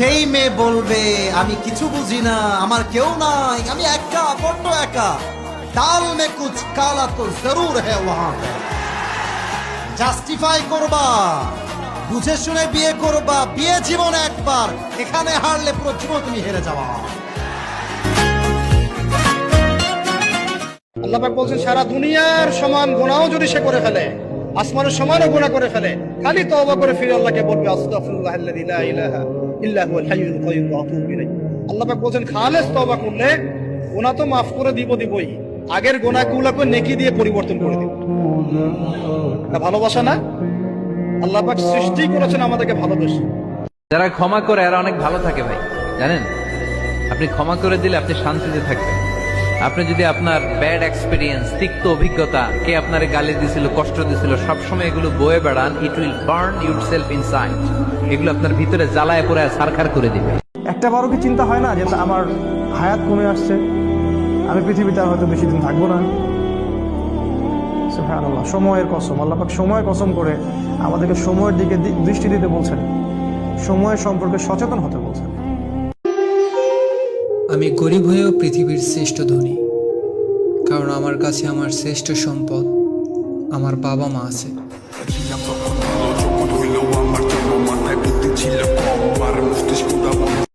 যেই মেয়ে বলবে, আমি কিছু বুঝি না, আমার কেউ নাই, আমি একা, বড্ড একা। ডাল মে কুচ কালা তো জরুর হে ওয়াহা জাস্টিফাই করবা, বুঝে শুনে বিয়ে করবা, বিয়ে জীবন একবার, এখানে হারলে পুরো জীবন তুমি হেরে যাওয়া আল্লাহ পাক বলছেন, সারা দুনিয়ার সমান গুনাহও যদি সে করে ফেলে, আসমানের সমানও গুনাহ করে ফেলে, খালি তওবা করে ফিরে আল্লাহকে বলবে লা ইলাহা ইল্লা হুয়াল হাইয়ুল কাইয়্যুম ওয়া আতুবু ইলাইহি। আল্লাহ পাক খালেস তওবা করলে গোনা তো মাফ করে দিব দিবই। আগের গুনাহগুলোকে নেকি দিয়ে পরিবর্তন করে দিব। ভালোবাসা না? আল্লাহ সৃষ্টি করেছেন আমাদেরকে ভালোবেসে। যারা ক্ষমা করে, এরা অনেক ভালো থাকে ভাই, জানেন? আপনি ক্ষমা করে দিলে আপনি শান্তিতে থাকবেন। আপনি যদি আপনার ব্যাড এক্সপিরিয়েন্স তিক্ত অভিজ্ঞতা, কে আপনার গালি দিছিল, কষ্ট দিছিল, সবসময় এগুলো বয়ে বেড়ান it will burn yourself in inside এগুলো আপনার ভিতরে জ্বালায় পড়ে সারখার করে দিবে। একটা বারও কি চিন্তা হয় না যে আমার হায়াত কমে আসছে? আমি পৃথিবীতে আর হয়তো বেশি দিন থাকব না। সুবহানাল্লাহ, সময়ের কসম, আল্লাহ সময়ের কসম করে আমাদেরকে সময়ের দিকে দৃষ্টি দিতে বলছেন। সময়ের সম্পর্কে সচেতন হতে বলছেন। আমি গরিব হয়েও পৃথিবীর শ্রেষ্ঠ ধনী। কারণ আমার কাছে আমার শ্রেষ্ঠ সম্পদ, আমার বাবা মা আছে।